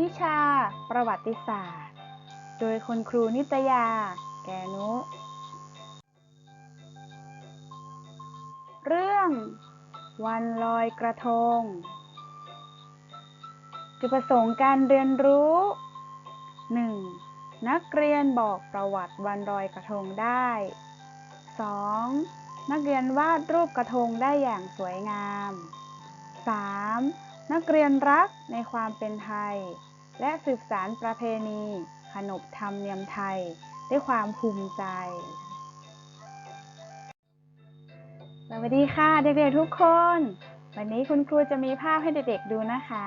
วิชา ประวัติศาสตร์ โดยคุณครูนิตยา แกนุ เรื่อง วันลอยกระทง จุดประสงค์การเรียนรู้ 1. นักเรียนบอกประวัติวันลอยกระทงได้ 2. นักเรียนวาดรูปกระทงได้อย่างสวยงาม 3. นักเรียนรักในความเป็นไทย และสืบสารประเพณี ขนบธรรมเนียมไทย ด้วยความภูมิใจ สวัสดีค่ะเด็กๆทุกคน วันนี้คุณครูจะมีภาพให้เด็กๆดูนะคะ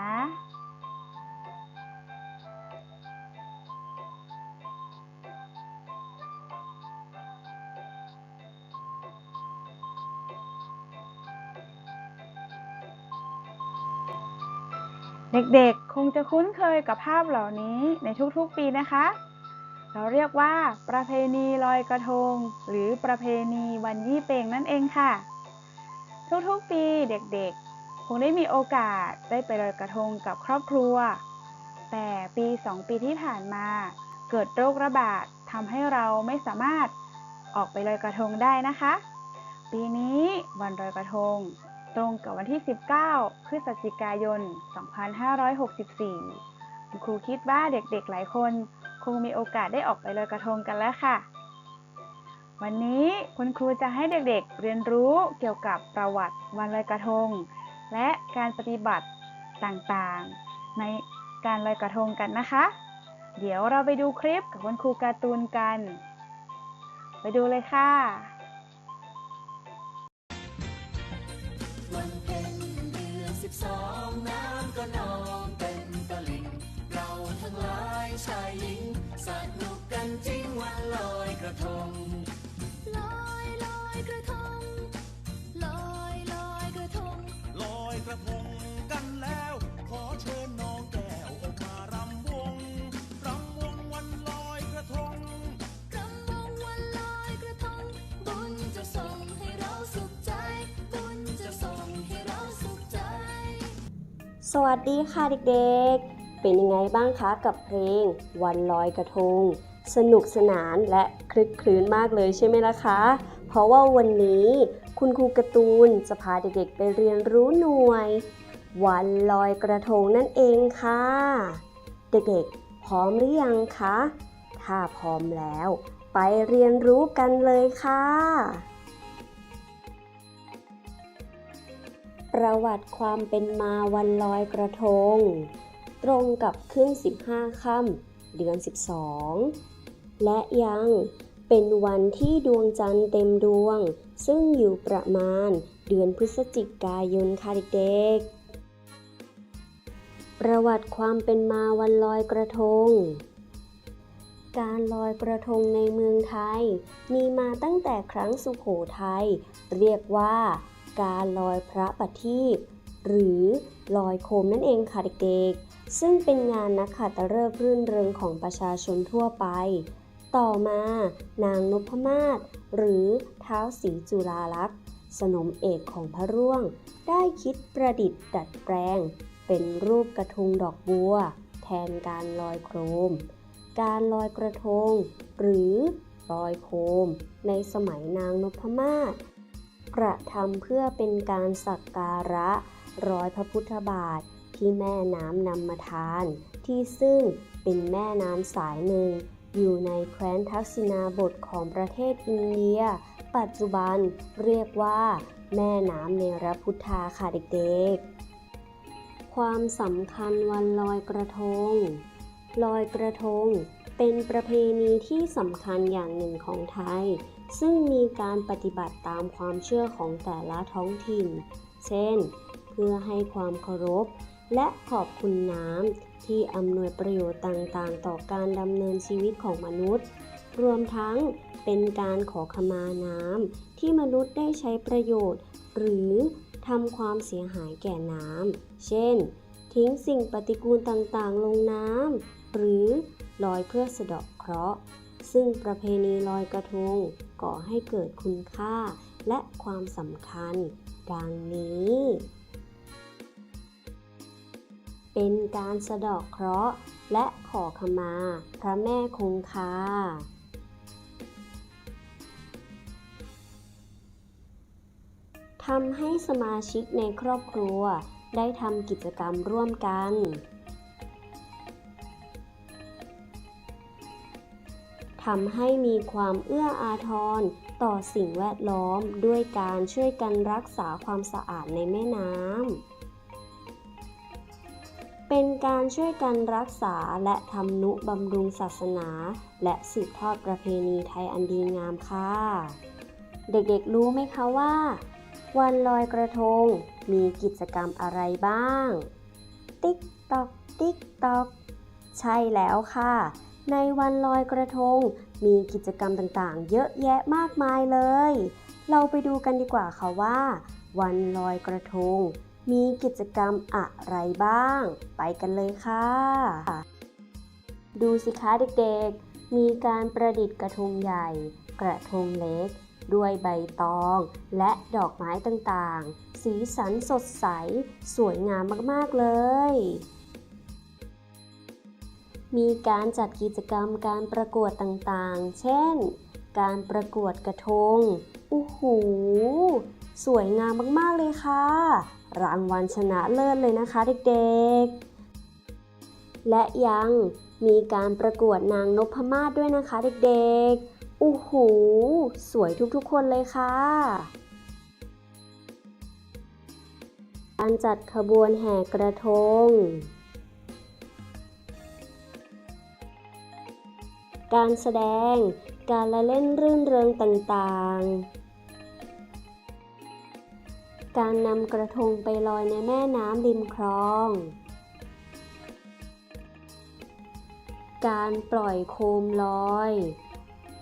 เด็กๆ คงจะคุ้นเคยกับภาพเหล่านี้ในทุกๆปีนะคะ เราเรียกว่า ประเพณีลอยกระทง หรือประเพณีวันยี่เปงนั่นเองค่ะ ทุกๆปีเด็กๆ คงได้มีโอกาสได้ไปลอยกระทงกับครอบครัว แต่ปีสองปีที่ผ่านมา เกิดโรคระบาดทำให้เราไม่สามารถออกไปลอยกระทงได้นะคะ ปีนี้วันลอยกระทง ตรงกับวันที่ 19 พฤศจิกายน 2564 คุณครูคิดว่าเด็กๆ หลายคน คงมีโอกาสได้ออกไปลอยกระทงกันแล้วค่ะ วันนี้คุณครูจะให้เด็กๆ เรียนรู้เกี่ยวกับประวัติวันลอยกระทง และการปฏิบัติต่างๆ ในการลอยกระทงกันนะคะ เดี๋ยวเราไปดูคลิปกับคุณครูการ์ตูนกัน ไปดูเลยค่ะ วันเพ็ญเดือนสิบสองน้ำก็นองเต็มตลิ่ง เราทั้งหลายชายหญิงสนุกกันจริงวันลอยกระทง สวัสดีค่ะเด็กๆ เป็นยังไงบ้างคะกับเพลงวันลอยกระทง สนุกสนานและคลึกคลื้นมากเลยใช่ไหมล่ะคะ เพราะว่าวันนี้คุณครูการ์ตูนจะพาเด็กๆ ไปเรียนรู้หน่วย วันลอยกระทงนั่นเองค่ะ เด็กๆ พร้อมหรือยังคะ ถ้าพร้อมแล้ว ไปเรียนรู้กันเลยค่ะ ประวัติความเป็นมาวันลอยกระทง ตรงกับขึ้น 15 ค่ำเดือน 12 และยังเป็นวันที่ดวงจันทร์เต็มดวง ซึ่งอยู่ประมาณเดือนพฤศจิกายนค่ะเด็กๆ ประวัติความเป็นมาวันลอยกระทง การลอยกระทงในเมืองไทย มีมาตั้งแต่ครั้งสุโขทัยเรียกว่า การลอยพระประทีปหรือลอยโคมนั่นเองค่ะเด็กๆ ซึ่งเป็นงานนักขัตฤกษ์รื่นเริงของประชาชนทั่วไป ต่อมานางนพมาศหรือเท้าวศรีจุฬาลักษณ์ สนมเอกของพระร่วง ได้คิดประดิษฐ์ดัดแปลง เป็นรูปกระทงดอกบัว แทนการลอยโคม การลอยกระทง หรือลอยโคม ในสมัยนางนพมาศ กระทำเพื่อเป็นการสักการะร้อยพระพุทธบาทที่แม่น้ำนำมาทาน ที่ซึ่งเป็นแม่น้ำสายหนึ่ง อยู่ในแคว้นทักษิณาบทของประเทศอินเดีย ปัจจุบันเรียกว่า แม่น้ำเนรพุทธาค่ะเด็กๆ ความสำคัญวันลอยกระทง ลอยกระทง เป็นประเพณีที่สำคัญอย่างหนึ่งของไทย ซึ่งมีการปฏิบัติตามความเชื่อของแต่ละท้องถิ่น เช่น เพื่อให้ความเคารพ และขอบคุณน้ำที่อำนวยประโยชน์ต่างๆ ต่อการดำเนินชีวิตของมนุษย์ รวมทั้งเป็นการขอขมาน้ำที่มนุษย์ได้ใช้ประโยชน์ หรือทำความเสียหายแก่น้ำ เช่น ทิ้งสิ่งปฏิกูลต่างๆ ลงน้ำ หรือลอยเพื่อสะเดาะเคราะห์ ซึ่งประเพณีลอยกระทงก่อให้เกิดคุณค่าและความสำคัญ ดังนี้ เป็นการสะเดาะเคราะห์ และขอขมา พระแม่คงคาทำให้สมาชิกในครอบครัวได้ทำกิจกรรมร่วมกัน ทำให้มีความเอื้ออาทรต่อสิ่งแวดล้อมด้วยการช่วยกันรักษาความสะอาดในแม่น้ำ เป็นการช่วยกันรักษาและทำนุบำรุงศาสนา และสืบทอดประเพณีไทยอันดีงามค่ะ เด็กๆรู้ไหมคะว่า วันลอยกระทงมีกิจกรรมอะไรบ้าง ติ๊กตอกติ๊กตอกใช่แล้วค่ะ ในวันลอยกระทง มีกิจกรรมต่างๆ เยอะแยะมากมายเลย เราไปดูกันดีกว่าค่ะว่า วันลอยกระทง มีกิจกรรมอะไรบ้าง ไปกันเลยค่ะ ดูสิคะเด็กๆ มีการประดิษฐ์กระทงใหญ่ กระทงเล็ก ด้วยใบตอง และดอกไม้ต่างๆ สีสันสดใส สวยงามมากๆเลย มีการจัดกิจกรรมการประกวดต่างๆ เช่น การประกวดกระทงอู้หูสวยงามมากๆเลยค่ะ รางวัลชนะเลิศเลยนะคะเด็กๆ และยังมีการประกวดนางนพมาศด้วยนะคะเด็กๆอู้หูสวยทุกๆคนเลยค่ะ การจัดขบวนแห่กระทง การแสดง การละเล่นรื่นเริงต่างๆ การนำกระทงไปลอยในแม่น้ำริมคลอง การปล่อยโคมลอย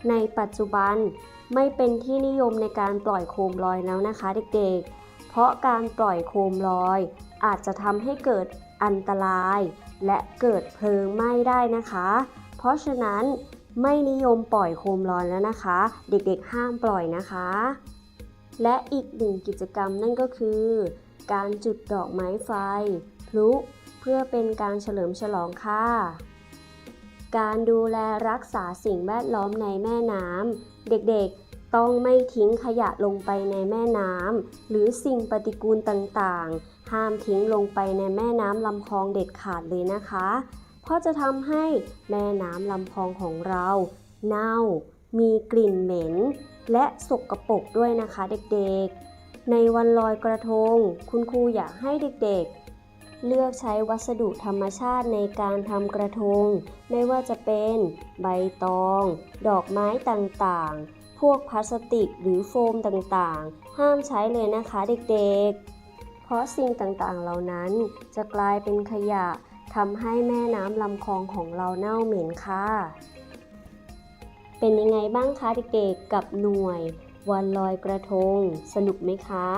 ในปัจจุบันไม่เป็นที่นิยมในการปล่อยโคมลอยแล้วนะคะเด็กๆ เพราะการปล่อยโคมลอย อาจจะทำให้เกิดอันตราย และเกิดเพลิงไหม้ได้นะคะ เพราะฉะนั้น ไม่นิยมปล่อยโคมลอยแล้วนะคะ เด็กๆห้ามปล่อยนะคะ และอีกหนึ่งกิจกรรมนั่นก็คือ การจุดดอกไม้ไฟ พลุเพื่อเป็นการเฉลิมฉลองค่ะ การดูแลรักษาสิ่งแวดล้อมในแม่น้ำเด็กๆต้องไม่ทิ้งขยะลงไปในแม่น้ำหรือสิ่งปฏิกูลต่างๆ ห้ามทิ้งลงไปในแม่น้ำลำคลองเด็ดขาดเลยนะคะ เพราะจะทำให้แม่น้ำลำคลองของเรา เน่า มีกลิ่นเหม็น และสกปรกด้วยนะคะเด็กๆ ในวันลอยกระทง คุณครูอยากให้เด็กๆ เลือกใช้วัสดุธรรมชาติในการทำกระทง ไม่ว่าจะเป็นใบตอง ดอกไม้ต่างๆ พวกพลาสติกหรือโฟมต่างๆ ห้ามใช้เลยนะคะเด็กๆ เพราะสิ่งต่างๆ เหล่านั้นจะกลายเป็นขยะ ทำให้แม่น้ำลำคลองของเราเน่าเหม็นค่ะ เป็นยังไงบ้างคะเด็กๆกับหน่วย วันลอยกระทง สนุกไหมคะ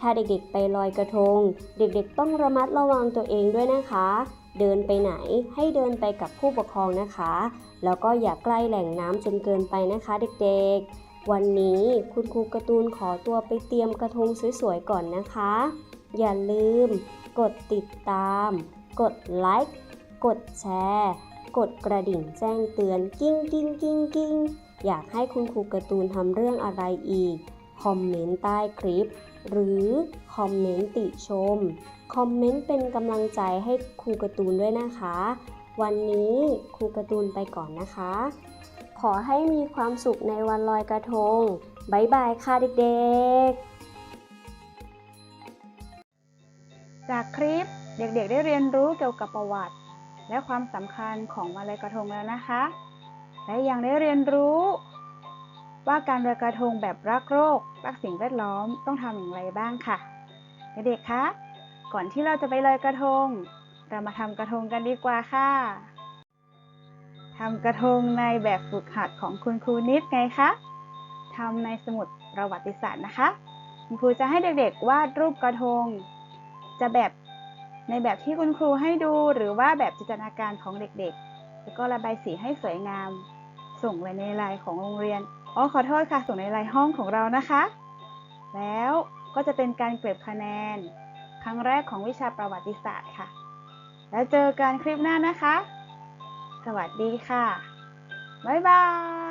ถ้าเด็กๆไปลอยกระทง เด็กๆต้องระมัดระวังตัวเองด้วยนะคะ เดินไปไหนให้เดินไปกับผู้ปกครองนะคะ แล้วก็อย่าใกล้แหล่งน้ำจนเกินไปนะคะเด็กๆ วันนี้คุณครูการ์ตูนขอตัวไปเตรียมกระทงสวยๆก่อนนะคะ อย่าลืมกดติดตาม กดไลค์กดแชร์ กดกระดิ่งแจ้งเตือนกิ้งกิ้งกิ้งกิ้งอยากให้คุณครูการ์ตูนทำเรื่องอะไรอีก คอมเมนต์ใต้คลิป หรือคอมเมนต์ติชม คอมเมนต์เป็นกำลังใจให้ครูการ์ตูนด้วยนะคะ วันนี้ครูการ์ตูนไปก่อนนะคะ ขอให้มีความสุขในวันลอยกระทง บ๊ายบายค่ะเด็กๆ จากคลิปเด็กๆ ได้เรียนรู้เกี่ยวกับประวัติ และความสำคัญของวันลอยกระทงแล้วนะคะ และยังได้เรียนรู้ ว่าการลอยกระทงแบบรักโลกรักสิ่งแวดล้อมต้องทำอย่างไรบ้างค่ะ เด็กๆคะก่อนที่เราจะไปลอยกระทง เรามาทำกระทงกันดีกว่าค่ะทำกระทงในแบบฝึกหัดของคุณครูนิดไงคะทำในสมุดประวัติศาสตร์นะคะ คุณครูจะให้เด็กๆวาดรูปกระทง จะแบบในแบบที่คุณครูให้ดูหรือว่าแบบจินตนาการของเด็กๆ แล้วก็ระบายสีให้สวยงาม ส่งไว้ในไลน์ของโรงเรียน อ๋อขอโทษค่ะ ส่งในไลน์ห้องของเรานะคะ แล้วก็จะเป็นการเก็บคะแนน ครั้งแรกของวิชาประวัติศาสตร์ค่ะ แล้วเจอกันคลิปหน้านะคะ สวัสดีค่ะ บ๊ายบาย